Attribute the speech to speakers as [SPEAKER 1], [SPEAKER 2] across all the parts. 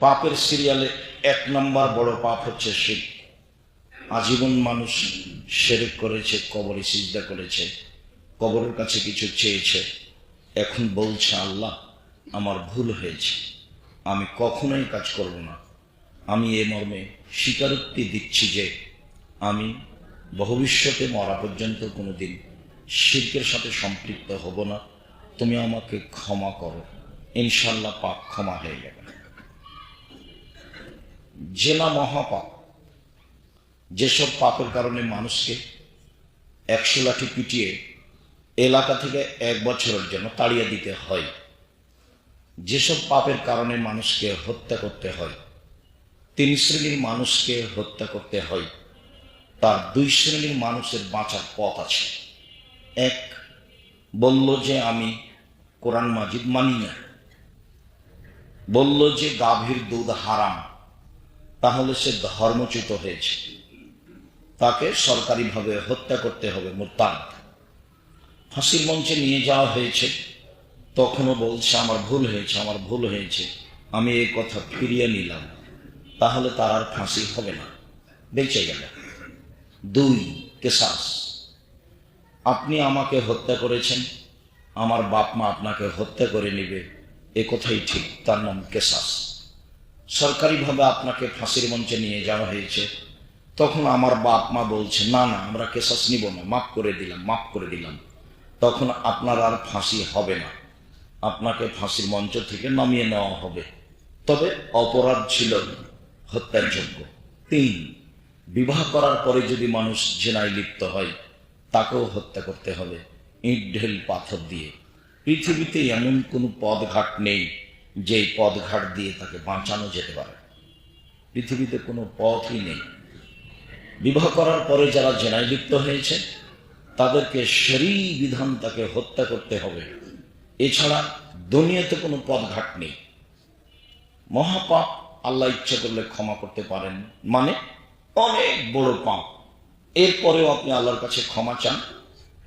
[SPEAKER 1] পাপের সিরিয়ালে এক নম্বর বড় পাপ হচ্ছে শিখ আজীবন মানুষ সেরেক করেছে, কবরে সিজদা করেছে, কবরের কাছে কিছু চেয়েছে। এখন বলছে, আল্লাহ, আমার ভুল হয়েছে। আমি কখনোই কাজ করব না। আমি এ মর্মে স্বীকারোক্তি দিচ্ছি যে আমি ভবিষ্যতে মরা পর্যন্ত কোনোদিন শিল্পের সাথে সম্পৃক্ত হব না। তুমি আমাকে ক্ষমা করো। ইনশাল্লাহ পাপ ক্ষমা হয়ে যাবে। জেনা মহাপাপ। যেসব পাপের কারণে মানুষকে একশো লাঠি পিটিয়ে এলাকা থেকে এক বছরের জন্য তাড়িয়ে দিতে হয়। যেসব পাপের কারণে মানুষকে হত্যা করতে হয়, তিন শ্রেণির মানুষকে হত্যা করতে হয়, তার দুই শ্রেণির মানুষের বাঁচার পথ আছে। এক, বলল যে আমি কোরআন মাজিদ মানি না। বলল যে গাভীর দুধ হারাম। তাহলে সে ধর্মচ্যুত হয়েছে। তাকে সরকারিভাবে হত্যা করতে হবে, মোরতাদ। ফাঁসির মঞ্চে নিয়ে যাওয়া হয়েছে। তখনও বলছে, আমার ভুল হয়েছে, আমার ভুল হয়েছে। আমি এই কথা ফিরিয়ে নিলাম। তাহলে তার আর ফাঁসি হবে না। বেঁচে গেল। দুই, কেসাস। আপনি আমাকে হত্যা করেছেন। আমার বাপ মা আপনাকে হত্যা করে নেবে। এ কথাই ঠিক। তার নাম কেসাস। সরকারিভাবে আপনাকে ফাঁসির মঞ্চে নিয়ে যাওয়া হয়েছে। তখন আমার বাপ মা বলছে, না না, আমরা কেসাস নিব না, মাফ করে দিলাম, মাফ করে দিলাম। তখন আপনার আর ফাঁসি হবে না। আপনাকে ফাঁসির মঞ্চ থেকে নামিয়ে নেওয়া হবে। তবে অপরাধ ছিল হত্যার যোগ্য তিন, বিবাহ করার পরে যদি মানুষ জেনায় লিপ্ত হয়, তাকেও হত্যা করতে হবে ইট, ঢেল, পাথর দিয়ে। পৃথিবীতে এমন কোনো পদঘাট নেই যে পথঘাট দিয়ে তাকে বাঁচানো যেতে পারে। পৃথিবীতে কোনো পথই নেই। বিবাহ করার পরে যারা জেনায় লিপ্ত হয়েছে, তাদেরকে শরী বিধান তাকে হত্যা করতে হবে। এছাড়া দুনিয়াতে কোনো পথঘাট নেই। মহাপাপ আল্লাহ ইচ্ছা করলে ক্ষমা করতে পারেন। মানে অনেক বড় পাপ। এরপরেও আপনি আল্লাহর কাছে ক্ষমা চান।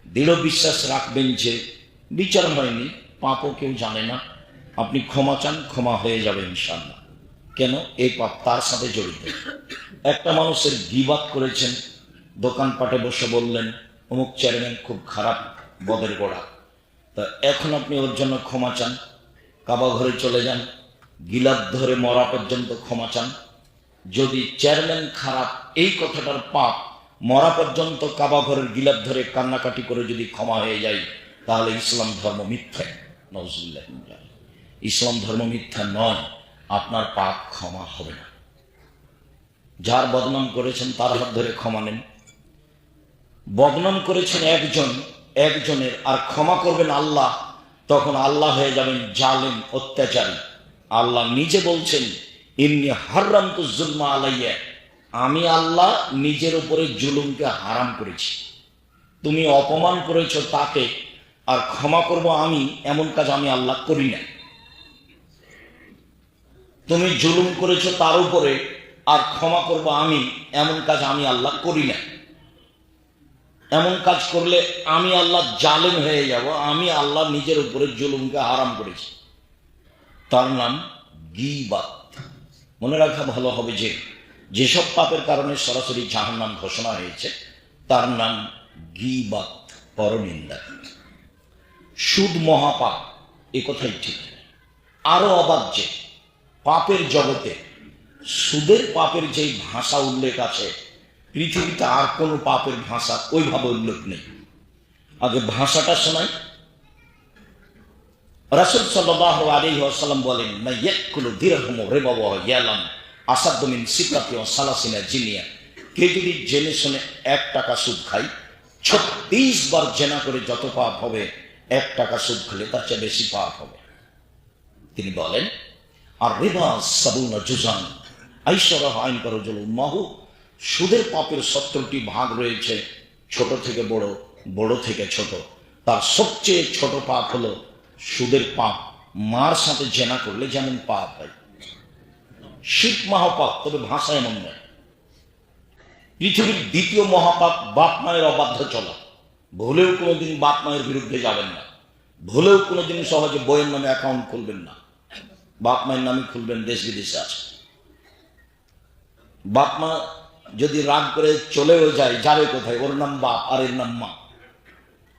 [SPEAKER 1] দৃঢ় বিশ্বাস রাখবেন যে বিচার হয়নি, পাপও কেউ জানে না। আপনি ক্ষমা চান, ক্ষমা হয়ে যাবে ইনশাল্লাহ কেন? এই পাপ তার সাথে জড়িত। একটা মানুষের গিবাদ করেছেন, দোকানপাটে বসে বললেন, অমুক চেয়ারম্যান খুব খারাপ বদের গোড়া। তা এখন আপনি ওর জন্য ক্ষমা চান, কাবা ঘরে চলে যান গিলাপ ধরে মরা পর্যন্ত ক্ষমা চান। যদি চেয়ারম্যান খারাপ এই কথাটার পাপ, মরা পর্যন্ত কাবা ঘরের গিলাপ ধরে কান্নাকাটি করে যদি ক্ষমা হয়ে যায়, তাহলে ইসলাম ধর্ম মিথ্যা। নজরুল্লাহ ইসলাম ধর্ম মিথ্যা নয়, আপনার পাপ ক্ষমা হবে না। যার বদনাম করেছেন তার হাত ধরে ক্ষমা নেন। বদনাম করেছেন একজন, একজনের আর ক্ষমা করবেন আল্লাহ, তখন আল্লাহ হয়ে যাবেন জালেম, অত্যাচারী। আল্লাহ নিজে বলছেন, ইন্নি হারাম তো জুলমা আলাইয়া। আমি আল্লাহ নিজের উপরে জুলুমকে হারাম করেছি। তুমি অপমান করেছ তাকে, আর ক্ষমা করব আমি, এমন কাজ আমি আল্লাহ করি না। তুমি জুলুম করেছ তার উপরে, আর ক্ষমা করব আমি, এমন কাজ আমি আল্লাহ করি না। এমন কাজ করলে আমি আল্লাহ জালেম হয়ে যাব, আমি আল্লাহ নিজের উপরে জুলুমকে হারাম করেছি। তার নাম গিবাত। মনে রাখা ভালো হবে যে, যেসব পাপের কারণে সরাসরি জাহান নাম ঘোষণা হয়েছে, তার নাম গিবাত, পরনিন্দা। সুদ মহাপাপ, এ কথাই ঠিক। আরও অবাক যে পাপের জগতে। সুদের পাপের যেই ভাষা উল্লেখ আছে, পৃথিবীতে আর কোনো পাপের ভাষা ওইভাবে উল্লেখ নেই। আগে ভাষাটা শোনাই। রাসুল সাল্লাহ আলী আসাল্লাম বলেন না ইয়াকুলো দিরহম রেবাব ইয়ালাম আসাদ্দমিন সিকাতি ও সালাসিনা জিনিয়া। কে যদি জেনে শুনে এক টাকা সুদ খাই ছত্রিশ বার জেনা করে যত পাপ হবে, এক টাকা সুদ খেলে তার চেয়ে বেশি পাপ হবে। তিনি বলেন আর রেবা সাবুনা আইন করো জল মাহু। সুদের পাপের সত্তরটি ভাগ রয়েছে ছোট থেকে বড় বড় থেকে ছোট। তার সবচেয়ে ছোট পাপ হলো সুদের পাপ। মার সাথে জেনা করলে যেমন পাপ হয়। শীত মহাপাপ, তবে ভাষা এমন নয়। পৃথিবীর দ্বিতীয় মহাপাপ বাপ মায়ের অবাধ্য চলা। ভুলেও কোনোদিন বাপ মায়ের বিরুদ্ধে যাবেন না। ভুলেও কোনোদিন সহজে বইয়ের নামে অ্যাকাউন্ট খুলবেন না। বাপ মায়ের নামে খুলবেন, দেশ বিদেশে আছে। বাপ মা যদি রাগ করে চলেও যায়, যাবে কোথায়? ওর নাম বাপ, আর এর নাম মা।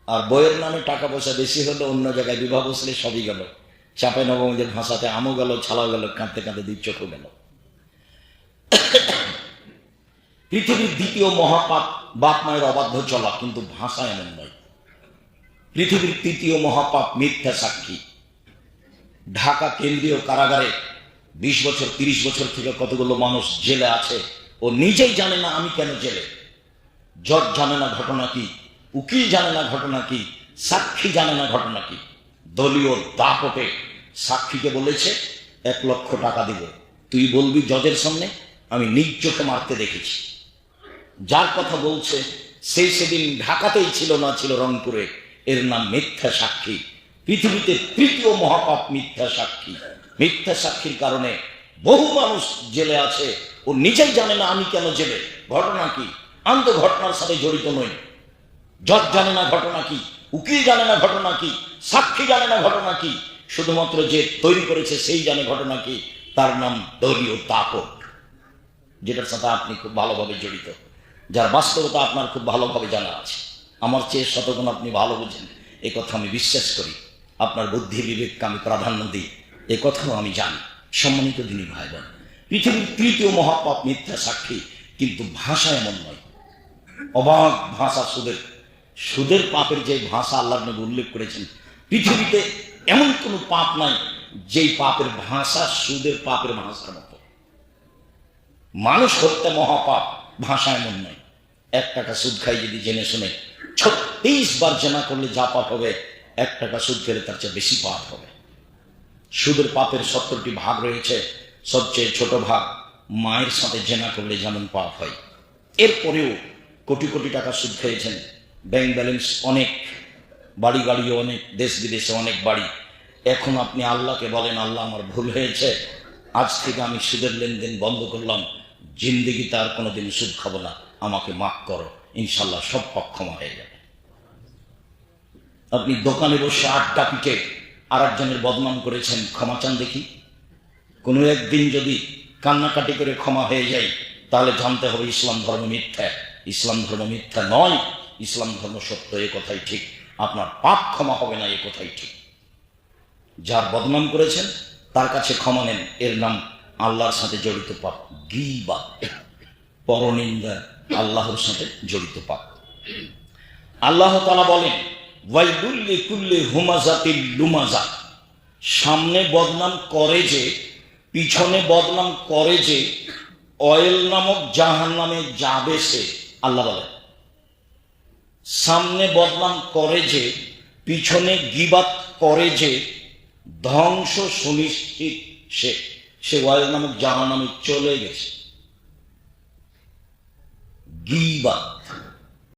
[SPEAKER 1] আর বইয়ের নামে টাকা পয়সা বেশি হলে অন্য জায়গায় বিবাহ বসলে সবই গেল। চাপে নবমদের ভাষাতে আমও গেল, ছালাও গেল, কাঁদতে কাঁদতে দ্বীপ চোখও গেল। পৃথিবীর দ্বিতীয় মহাপাপ বাপ মায়ের অবাধ্য চলা, কিন্তু ভাষা এমন নয়। পৃথিবীর তৃতীয় মহাপাপ মিথ্যা সাক্ষী। ঢাকা কেন্দ্রীয় কারাগারে বিশ বছর, তিরিশ বছর থেকে কতগুলো মানুষ জেলে আছে, ও নিজেই জানে না আমি কেন জেলে। জজ জানে না ঘটনা কি, উকিল জানে না ঘটনা কি, সাক্ষী জানে না ঘটনা কি। দলীয় দাপটে সাক্ষীকে বলেছে, এক লক্ষ টাকা দিব। তুই বলবি জজের সামনে, আমি নিজ মারতে দেখেছি। যার কথা বলছে সেই সেদিন ঢাকাতেই ছিল না, ছিল রংপুরে। এর নাম মিথ্যা সাক্ষী। পৃথিবীতে তৃতীয় মহাপাপ মিথ্যা সাক্ষী। মিথ্যা সাক্ষীর কারণে বহু মানুষ জেলে আছে ও নিজেই জানে না আমি কেন জেলে। ঘটনা কি? আমি তো ঘটনার সাথে জড়িত নই। জজ জানে না ঘটনা কি? উকিল জানে না ঘটনা কি? সাক্ষী জানে না ঘটনা কি? শুধুমাত্র যে তৈরি করেছে সেই জানে ঘটনা কি? তার নাম দলীয় তাপক, যেটার সাথে আপনি খুব ভালোভাবে জড়িত, যার বাস্তবতা আপনার খুব ভালোভাবে জানা আছে। আমার চেয়ে শতগুণ আপনি ভালো বুঝেন। এ কথা আমি বিশ্বাস করি। আপনার বুদ্ধি বিবেককে আমি প্রাধান্য দিই। এ কথাও আমি জানি। সম্মানিত দিনী ভাই বোন পৃথিবীর তৃতীয় মহাপাপ মিথ্যা সাক্ষী কিন্তু ভাষা এমন নয়। অবাক ভাষা সুদের। সুদের পাপের যে ভাষা আল্লাহ নবী উল্লেখ করেছেন, পৃথিবীতে এমন কোনো পাপ নাই যেই পাপের ভাষা সুদের পাপের ভাষার মতো। মানুষ হত্যা মহাপাপ, ভাষা এমন নয়। এক টাকা সুদ খাই যদি জেনে শুনে, ছত্রিশ বার জেনা করলে যা পাপ হবে এক টাকা সুদ খেলে তার চেয়ে বেশি পাপ হবে। সুদের পাপের সত্তরটি ভাগ রয়েছে, সবচেয়ে ছোট ভাগ মায়ের সাথে জেনা করলে যেমন পাপ হয়। এরপরেও কোটি কোটি টাকা সুদ খেয়েছেন। ব্যাংক ব্যালেন্স অনেক, বাড়ি গাড়িও অনেক, দেশ বিদেশে অনেক বাড়ি। এখন আপনি আল্লাহকে বলেন, আল্লাহ আমার ভুল হয়েছে। আজ থেকে আমি সুদের লেনদেন বন্ধ করলাম। জিন্দিগি তার কোনোদিন সুদ খাব না। আমাকে মাফ করো। ইনশাল্লাহ সব পাপ ক্ষমা হয়ে যাবে। আপনি দোকানে বসে আড্ডা পিটে আর একজনের বদনাম করেছেন, ক্ষমা চান দেখি। কোনো একদিন যদি কান্নাকাটি করে ক্ষমা হয়ে যায়, তাহলে জানতে হবে ইসলাম ধর্ম মিথ্যা। ইসলাম ধর্ম মিথ্যা নয়, ইসলাম ধর্ম সত্য, এ কথাই ঠিক। আপনার পাপ ক্ষমা হবে না, এ কথাই ঠিক। যার বদনাম করেছেন, তার কাছে ক্ষমা নেন। এর নাম আল্লাহর সাথে জড়িত পাপ গি বা পরনিন্দা, আল্লাহর সাথে জড়িত পাপ। আল্লাহ তালা বলেন সামনে বদনাম করে যে, পিছনে বদনাম করে যে, অয়েল নামক জাহান নামে যাবে সে, আল্লাহ সামনে বদনাম করে যে, পিছনে গিবাত করে যে, ধ্বংস সুনিশ্চিত সে সে ওয়াইল নামক জাহান নামে চলে গেছে। গিবাত।